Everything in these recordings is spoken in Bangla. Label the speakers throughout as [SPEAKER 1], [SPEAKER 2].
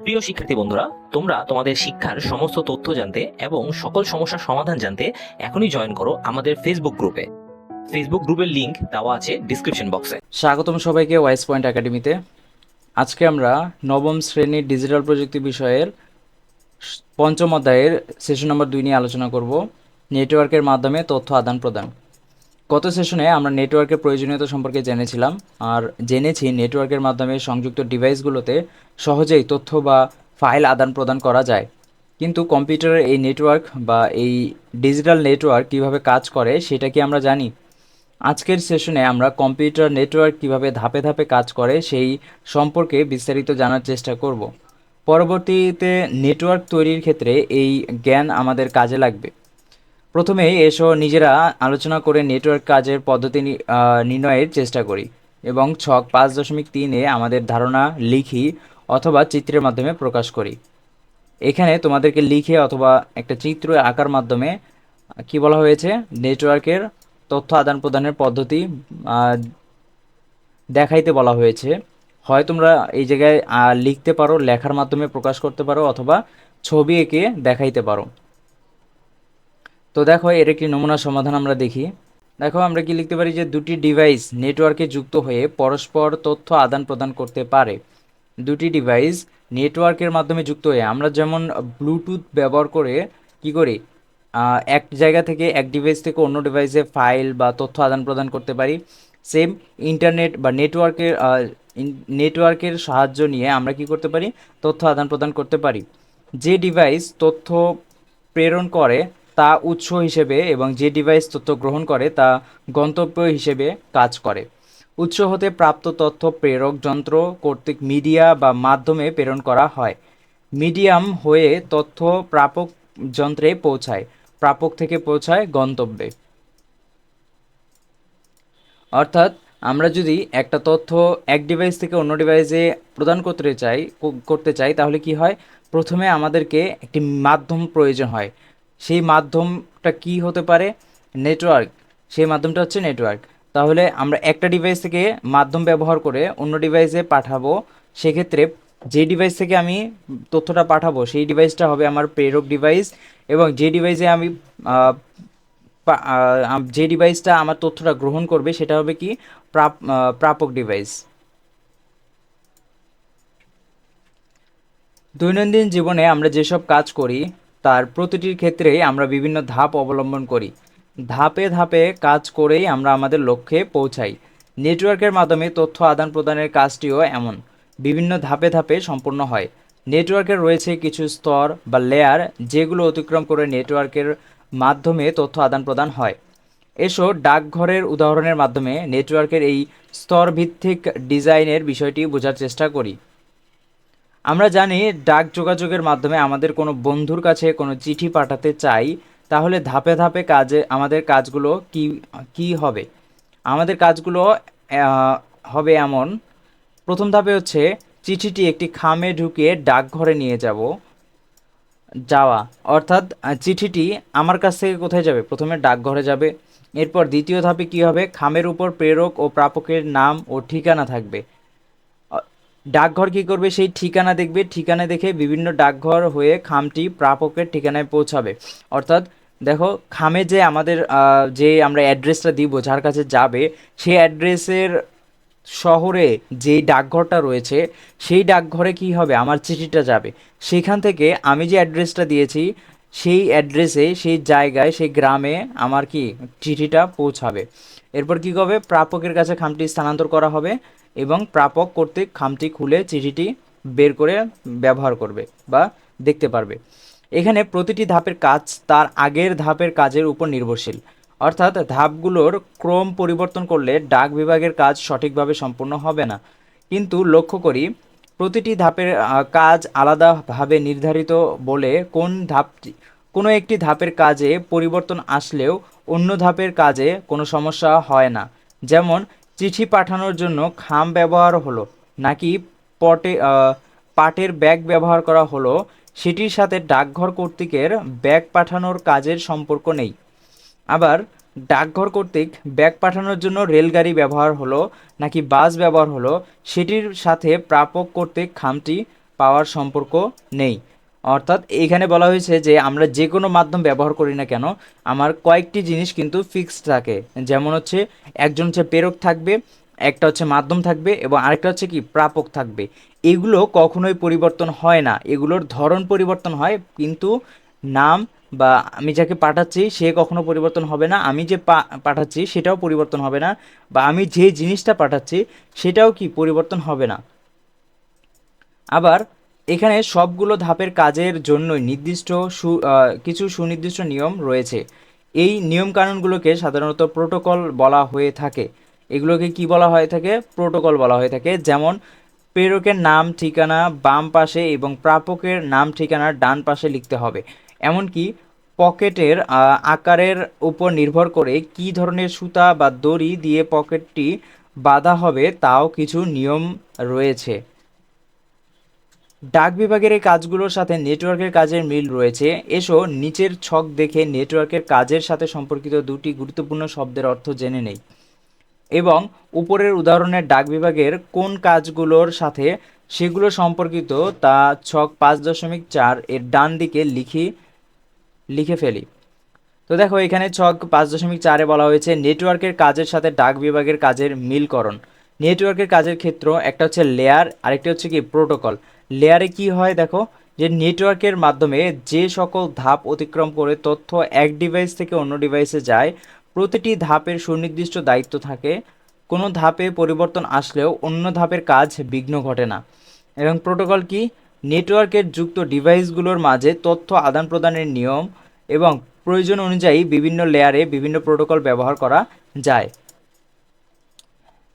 [SPEAKER 1] প্রিয় শিক্ষার্থী বন্ধুরা, তোমরা তোমাদের শিক্ষার সমস্ত তথ্য জানতে এবং সকল সমস্যার সমাধান জানতে এখনই জয়েন করো আমাদের ফেসবুক গ্রুপে ফেসবুক গ্রুপের লিংক দেওয়া আছে ডিসক্রিপশন বক্সে
[SPEAKER 2] স্বাগতম সবাইকে ওয়াইস পয়েন্ট একাডেমিতে আজকে আমরা নবম শ্রেণির ডিজিটাল প্রযুক্তি বিষয়ের পঞ্চম অধ্যায়ের সেশন নম্বর দুই নিয়ে আলোচনা করব। নেটওয়ার্কের মাধ্যমে তথ্য আদান প্রদান গত সেশনে আমরা নেটওয়ার্কের প্রয়োজনীয়তা সম্পর্কে জেনেছিলাম, আর জেনেছি নেটওয়ার্কের মাধ্যমে সংযুক্ত ডিভাইসগুলোতে সহজেই তথ্য বা ফাইল আদান প্রদান করা যায়। কিন্তু কম্পিউটারের এই নেটওয়ার্ক বা এই ডিজিটাল নেটওয়ার্ক কীভাবে কাজ করে সেটা কি আমরা জানি? আজকের সেশনে আমরা কম্পিউটার নেটওয়ার্ক কীভাবে ধাপে ধাপে কাজ করে সেই সম্পর্কে বিস্তারিত জানার চেষ্টা করব। পরবর্তীতে নেটওয়ার্ক তৈরির ক্ষেত্রে এই জ্ঞান আমাদের কাজে লাগবে। প্রথমে এসো নিজেরা আলোচনা করে নেটওয়ার্ক কাজের পদ্ধতি নির্ণয়ের চেষ্টা করি এবং ছক পাঁচ দশমিক তিনে আমাদের ধারণা লিখি অথবা চিত্রের মাধ্যমে প্রকাশ করি। এখানে তোমাদেরকে লিখে অথবা একটা চিত্র আঁকার মাধ্যমে, কি বলা হয়েছে? নেটওয়ার্কের তথ্য আদান প্রদানের পদ্ধতি দেখাইতে বলা হয়েছে। হয় তোমরা এই জায়গায় লিখতে পারো, লেখার মাধ্যমে প্রকাশ করতে পারো অথবা ছবি এঁকে দেখাইতে পারো। তো দেখো, এর একটি নমুনা সমাধান আমরা দেখি। দেখো, আমরা কি লিখতে পারি যে দুটি ডিভাইস নেটওয়ার্কে যুক্ত হয়ে পরস্পর তথ্য আদান প্রদান করতে পারে। দুটি ডিভাইস নেটওয়ার্কের মাধ্যমে যুক্ত হয়ে আমরা যেমন ব্লুটুথ ব্যবহার করে কি করি এক জায়গা থেকে এক ডিভাইস থেকে অন্য ডিভাইসে ফাইল বা তথ্য আদান প্রদান করতে পারি। সেম ইন্টারনেট বা নেটওয়ার্কের নেটওয়ার্কের সাহায্য নিয়ে আমরা কি করতে পারি, তথ্য আদান প্রদান করতে পারি। যে ডিভাইস তথ্য প্রেরণ করে তা উৎস হিসেবে এবং যে ডিভাইস তথ্য গ্রহণ করে তা গন্তব্য হিসেবে কাজ করে। উৎস হতে প্রাপ্ত তথ্য প্রেরক যন্ত্র কর্তৃক মিডিয়া বা মাধ্যমে প্রেরণ করা হয়। মিডিয়াম হয়ে তথ্য প্রাপক যন্ত্রে পৌঁছায়, প্রাপক থেকে পৌঁছায় গন্তব্যে। অর্থাৎ আমরা যদি একটা তথ্য এক ডিভাইস থেকে অন্য ডিভাইসে প্রদান করতে চাই করতে চাই, তাহলে কি হয়? প্রথমে আমাদেরকে একটি মাধ্যম প্রয়োজন হয়। সেই মাধ্যমটা কি হতে পারে? নেটওয়ার্ক সেই মাধ্যমটা হচ্ছে নেটওয়ার্ক তাহলে আমরা একটা ডিভাইস থেকে মাধ্যম ব্যবহার করে অন্য ডিভাইসে পাঠাবো। সেক্ষেত্রে যে ডিভাইস থেকে আমি তথ্যটা পাঠাবো, সেই ডিভাইসটা হবে আমার প্রেরক ডিভাইস এবং যে ডিভাইসে আমি যে ডিভাইসটা আমার তথ্যটা গ্রহণ করবে সেটা হবে কি? প্রাপ- প্রাপক ডিভাইস দৈনন্দিন জীবনে আমরা যেসব কাজ করি তার প্রতিটির ক্ষেত্রেই আমরা বিভিন্ন ধাপ অবলম্বন করি। ধাপে ধাপে কাজ করেই আমরা আমাদের লক্ষ্যে পৌঁছাই। নেটওয়ার্কের মাধ্যমে তথ্য আদান প্রদানের কাজটিও এমন। বিভিন্ন ধাপে ধাপে সম্পূর্ণ হয়। নেটওয়ার্কের রয়েছে কিছু স্তর বা লেয়ার যেগুলো অতিক্রম করে নেটওয়ার্কের মাধ্যমে তথ্য আদান প্রদান হয়। এসো ডাকঘরের উদাহরণের মাধ্যমে নেটওয়ার্কের এই স্তরভিত্তিক ডিজাইনের বিষয়টি বোঝার চেষ্টা করি। আমরা জানি ডাক যোগাযোগের মাধ্যমে আমাদের কোনো বন্ধুর কাছে কোনো চিঠি পাঠাতে চাই, তাহলে ধাপে ধাপে কাজে, আমাদের কাজগুলো কি কি হবে? আমাদের কাজগুলো হবে এমন। প্রথম ধাপে হচ্ছে চিঠিটি একটি খামে ঢুকিয়ে ডাকঘরে নিয়ে যাব, যাওয়া। অর্থাৎ চিঠিটি আমার কাছ থেকে কোথায় যাবে? প্রথমে ডাকঘরে যাবে। এরপর দ্বিতীয় ধাপে কি হবে? খামের উপর প্রেরক ও প্রাপকের নাম ও ঠিকানা থাকবে। ডাকঘর কি করবে? সেই ঠিকানা দেখবে। ঠিকানা দেখে বিভিন্ন ডাকঘর হয়ে খামটি প্রাপকের ঠিকানায় পৌঁছাবে। অর্থাৎ দেখো, খামে যে আমাদের যে আমরা অ্যাড্রেসটা দিব, যার কাছে যাবে, সেই অ্যাড্রেসের শহরে যেই ডাকঘরটা রয়েছে, সেই ডাকঘরে কি হবে? আমার চিঠিটা যাবে। সেখান থেকে আমি যে অ্যাড্রেসটা দিয়েছি সেই অ্যাড্রেসে সেই জায়গায়, সেই গ্রামে আমার কি চিঠিটা পৌঁছাবে। এরপর কি হবে প্রাপকের কাছে খামটি স্থানান্তর করা হবে এবং প্রাপক কর্তৃক খামটি খুলে চিঠিটি বের করে ব্যবহার করবে বা দেখতে পারবে। এখানে প্রতিটি ধাপের কাজ তার আগের ধাপের কাজের উপর নির্ভরশীল। অর্থাৎ ধাপগুলোর ক্রম পরিবর্তন করলে ডাক বিভাগের কাজ সঠিকভাবে সম্পূর্ণ হবে না। কিন্তু লক্ষ্য করি প্রতিটি ধাপের কাজ আলাদাভাবে নির্ধারিত বলে কোন ধাপটি কোনো একটি ধাপের কাজে পরিবর্তন আসলেও অন্য ধাপের কাজে কোনো সমস্যা হয় না। যেমন, চিঠি পাঠানোর জন্য খাম ব্যবহার হলো, নাকি পটে পাটের ব্যাগ ব্যবহার করা হলো, সেটির সাথে ডাকঘর কর্তৃকের ব্যাগ পাঠানোর কাজের সম্পর্ক নেই। আবার ডাকঘর কর্তৃক ব্যাগ পাঠানোর জন্য রেলগাড়ি ব্যবহার হলো নাকি বাস ব্যবহার হলো সেটির সাথে প্রাপক কর্তৃক খামটি পাওয়ার সম্পর্ক নেই। অর্থাৎ এইখানে বলা হয়েছে যে আমরা যে কোনো মাধ্যম ব্যবহার করি না কেন, আমার কয়েকটি জিনিস কিন্তু ফিক্সড থাকে। যেমন হচ্ছে একজন হচ্ছে প্রেরক থাকবে, একটা হচ্ছে মাধ্যম থাকবে এবং আরেকটা হচ্ছে কি প্রাপক থাকবে। এগুলো কখনোই পরিবর্তন হয় না। এগুলোর ধরন পরিবর্তন হয়, কিন্তু নাম বা আমি যাকে পাঠাচ্ছি, সে কখনো পরিবর্তন হবে না। আমি যে পাঠাচ্ছি, সেটাও পরিবর্তন হবে না। বা আমি যে জিনিসটা পাঠাচ্ছি, সেটাও কি পরিবর্তন হবে না? আবার এখানে সবগুলো ধাপের কাজের জন্যই নির্দিষ্ট সু কিছু সুনির্দিষ্ট নিয়ম রয়েছে। এই নিয়ম কানুনগুলোকে সাধারণত প্রোটোকল বলা হয়ে থাকে। এগুলোকে কি বলা হয়ে থাকে? প্রোটোকল বলা হয়ে থাকে। যেমন, প্রেরকের নাম, ঠিকানা, বাম পাশে এবং প্রাপকের নাম, ঠিকানা ডান পাশে লিখতে হবে। এমনকি পকেটের আকারের উপর নির্ভর করে কী ধরনের সুতা বা দড়ি দিয়ে পকেটটি বাঁধা হবে তাও কিছু নিয়ম রয়েছে। ডাক বিভাগের এই কাজগুলোর সাথে নেটওয়ার্কের কাজের মিল রয়েছে। এসো নিচের ছক দেখে নেটওয়ার্কের কাজের সাথে সম্পর্কিত দুটি গুরুত্বপূর্ণ শব্দের অর্থ জেনে নেই। এবং উপরের উদাহরণের ডাক বিভাগের কোন কাজগুলোর সাথে সেগুলো সম্পর্কিত তা ছক পাঁচ দশমিক চার এর ডান দিকে লিখি লিখে ফেলি। তো দেখো, এখানে ছক পাঁচ দশমিক চারে বলা হয়েছে, নেটওয়ার্কের কাজের সাথে ডাক বিভাগের কাজের মিলকরণ। নেটওয়ার্কের কাজের ক্ষেত্র একটা হচ্ছে লেয়ার আরেকটা হচ্ছে কি প্রোটোকল লেয়ারে কি হয় দেখো, যে নেটওয়ার্কের মাধ্যমে যে সকল ধাপ অতিক্রম করে তথ্য এক ডিভাইস থেকে অন্য ডিভাইসে যায়, প্রতিটি ধাপের সুনির্দিষ্ট দায়িত্ব থাকে। কোনো ধাপে পরিবর্তন আসলেও অন্য ধাপের কাজ বিঘ্ন ঘটে না। এবং প্রোটোকল কি? নেটওয়ার্কের যুক্ত ডিভাইসগুলোর মাঝে তথ্য আদান প্রদানের নিয়ম এবং প্রয়োজন অনুযায়ী বিভিন্ন লেয়ারে বিভিন্ন প্রোটোকল ব্যবহার করা যায়।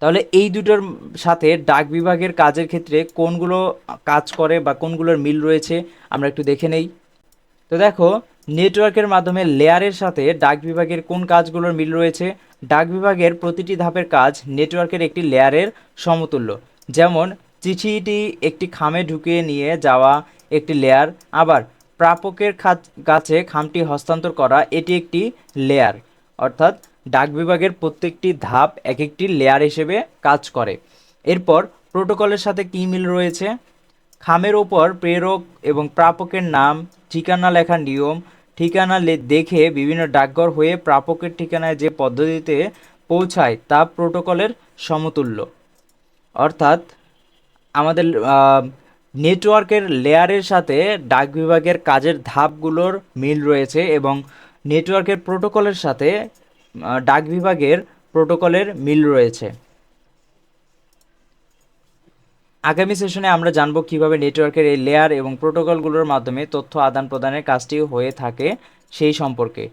[SPEAKER 2] তাহলে এই দুটোর সাথে ডাক বিভাগের কাজের ক্ষেত্রে কোনগুলো কাজ করে বা কোনগুলোর মিল রয়েছে আমরা একটু দেখে নেই। তো দেখো, নেটওয়ার্কের মাধ্যমে লেয়ারের সাথে ডাক বিভাগের কোন কাজগুলোর মিল রয়েছে? ডাক বিভাগের প্রতিটি ধাপের কাজ নেটওয়ার্কের একটি লেয়ারের সমতুল্য। যেমন চিঠিটি একটি খামে ঢুকিয়ে নিয়ে যাওয়া একটি লেয়ার, আবার প্রাপকের কাছে খামটি হস্তান্তর করা এটি একটি লেয়ার, অর্থাৎ ডাক বিভাগের প্রত্যেকটি ধাপ এক একটি লেয়ার হিসেবে কাজ করে। এরপর প্রোটোকলের সাথে কী মিল রয়েছে? খামের ওপর প্রেরক এবং প্রাপকের নাম, ঠিকানা লেখার নিয়ম, ঠিকানা দেখে বিভিন্ন ডাকঘর হয়ে প্রাপকের ঠিকানায় যে পদ্ধতিতে পৌঁছায় তা প্রোটোকলের সমতুল্য। অর্থাৎ আমাদের নেটওয়ার্কের লেয়ারের সাথে ডাক বিভাগের কাজের ধাপগুলোর মিল রয়েছে এবং নেটওয়ার্কের প্রোটোকলের সাথে ডাক বিভাগের প্রোটোকলের মিল রয়েছে। আগামী সেশনে আমরা জানব কীভাবে নেটওয়ার্কের এই লেয়ার এবং প্রোটোকলগুলোর মাধ্যমে তথ্য আদান প্রদানের কাজটি হয়ে থাকে সেই সম্পর্কে।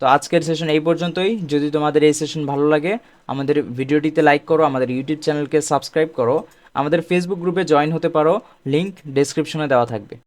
[SPEAKER 2] তো আজকের সেশন এই পর্যন্তই। যদি তোমাদের এই সেশন ভালো লাগে, আমাদের ভিডিওটিতে লাইক করো, আমাদের ইউটিউব চ্যানেলকে সাবস্ক্রাইব করো। আমাদের ফেসবুক গ্রুপে জয়েন হতে পারো লিঙ্ক ডেসক্রিপশনে দেওয়া থাকবে।